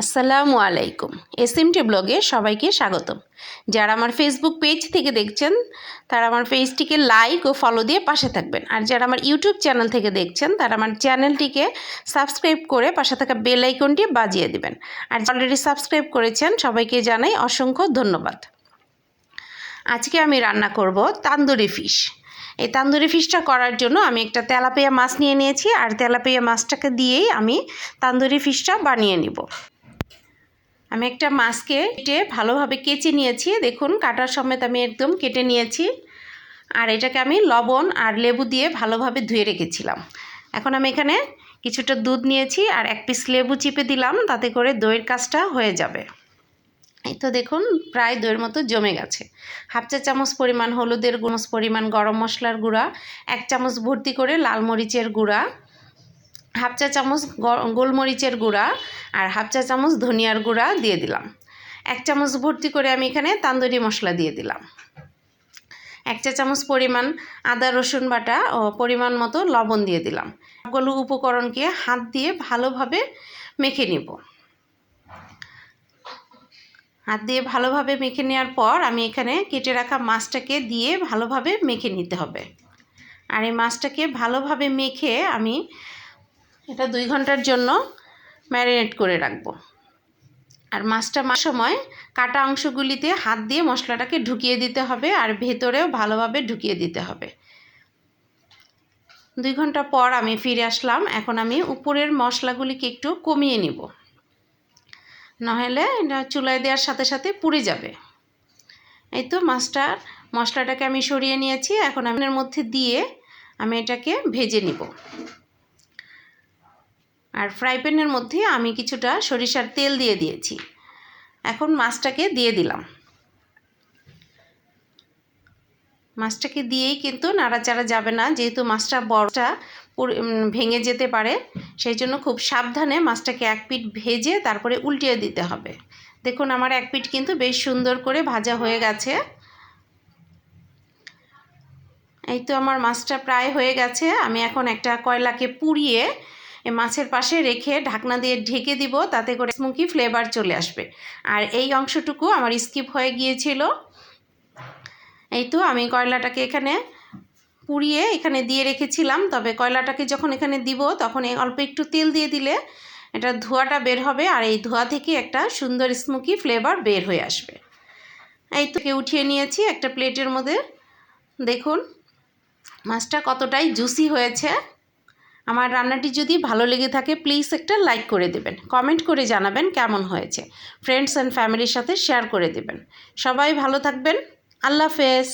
আসসালামু আলাইকুম। এসএমটি ব্লগে সবাইকে স্বাগতম। যারা আমার ফেসবুক পেজ থেকে দেখছেন, তারা আমার পেজটিকে লাইক ও ফলো দিয়ে পাশে থাকবেন। আর যারা আমার ইউটিউব চ্যানেল থেকে দেখছেন, তারা আমার চ্যানেলটিকে সাবস্ক্রাইব করে পাশে থাকা বেল আইকনটি বাজিয়ে দিবেন। আর অলরেডি সাবস্ক্রাইব করেছেন, সবাইকে জানাই অসংখ্য ধন্যবাদ। আজকে আমি রান্না করব তান্দুরি ফিশ এই তান্দুরি ফিশটা করার জন্য আমি একটা তেলাপিয়া মাছ নিয়ে নিয়েছি। আর তেলাপিয়া মাছটাকে দিয়েই আমি তান্দুরি ফিশটা বানিয়ে নিব। আমি একটা মাছকে কেটে ভালোভাবে কেচে নিয়েছি। দেখুন, কাটার সমেত আমি একদম কেটে নিয়েছি। আর এটাকে আমি লবণ আর লেবু দিয়ে ভালোভাবে ধুয়ে রেখেছিলাম। এখন আমি এখানে কিছুটা দুধ নিয়েছি আর এক পিস লেবু চিপে দিলাম, তাতে করে দইয়ের কাজটা হয়ে যাবে। এই তো দেখুন, প্রায় দইয়ের মতো জমে গেছে। হাফ চা চামচ পরিমাণ হলুদের গুঁড়ো পরিমাণ গরম মশলার গুঁড়া, এক চামচ ভর্তি করে লাল মরিচের গুঁড়া হাফ চা চামচ গোলমরিচের গুঁড়া আর হাফ চা চামচ ধনিয়ার গুঁড়া দিয়ে দিলাম। এক চামচ ভর্তি করে আমি এখানে তান্দুরি মশলা দিয়ে দিলাম। এক চা চামচ পরিমাণ আদা, রসুন বাটা ও পরিমাণ মতো লবণ দিয়ে দিলাম। সবগুলো উপকরণকে হাত দিয়ে ভালোভাবে মেখে নিব। হাত দিয়ে ভালোভাবে মেখে নেওয়ার পর আমি এখানে কেটে রাখা মাছটাকে দিয়ে ভালোভাবে মেখে নিতে হবে। আর এই মাছটাকে ভালোভাবে মেখে আমি এটা দুই ঘণ্টার জন্য ম্যারিনেট করে রাখব। আর মাছটা মার সময় কাটা অংশগুলিতে হাত দিয়ে মশলাটাকে ঢুকিয়ে দিতে হবে আর ভেতরেও ভালোভাবে ঢুকিয়ে দিতে হবে। দুই ঘণ্টা পর আমি ফিরে আসলাম। এখন আমি উপরের মশলাগুলিকে একটু কমিয়ে নিব। নাহলে এটা চুলায় দেওয়ার সাথে সাথে পুড়ে যাবে। এই তো মাছটা, মশলাটাকে আমি সরিয়ে নিয়েছি। এখন আমি এর মধ্যে দিয়ে আমি এটাকে ভেজে নিব। আর ফ্রাই প্যানের মধ্যে আমি কিছুটা সরিষার তেল দিয়ে দিয়েছি। এখন মাছটাকে দিয়ে দিলাম। মাছটাকে দিয়েই কিন্তু নাড়াচাড়া যাবে না, যেহেতু মাছটা বড়টা ভেঙে যেতে পারে, সেই জন্য খুব সাবধানে মাছটাকে এক পিঠ ভেজে তারপরে উল্টিয়ে দিতে হবে। দেখুন আমার এক পিঠ কিন্তু বেশ সুন্দর করে ভাজা হয়ে গেছে। এই তো আমার মাছটা প্রায় হয়ে গেছে। আমি এখন একটা কয়লাকে পুড়িয়ে মাছের পাশে রেখে ঢাকনা দিয়ে ঢেকে দিব, তাতে করে স্মোকি ফ্লেভার চলে আসবে। আর এই অংশটুকু আমার স্কিপ হয়ে গিয়েছিল। এই তো আমি কয়লাটাকে এখানে পুড়িয়ে এখানে দিয়ে রেখেছিলাম, তবে কয়লাটাকে যখন এখানে দিব, তখন অল্প একটু তেল দিয়ে দিলে এটা ধোঁয়াটা বের হবে, আর এই ধোঁয়া থেকে একটা সুন্দর স্মোকি ফ্লেভার বের হয়ে আসবে। এই তো উঠিয়ে নিয়েছি একটা প্লেটের মধ্যে। দেখুন, মাছটা কতটাই জুসি হয়েছে। আমার রান্নাটি যদি ভালো লেগে থাকে প্লিজ একটা লাইক করে দেবেন। কমেন্ট করে জানাবেন কেমন হয়েছে। ফ্রেন্ডস অ্যান্ড ফ্যামিলির সাথে শেয়ার করে দেবেন। সবাই ভালো থাকবেন। আল্লাহ হাফেজ।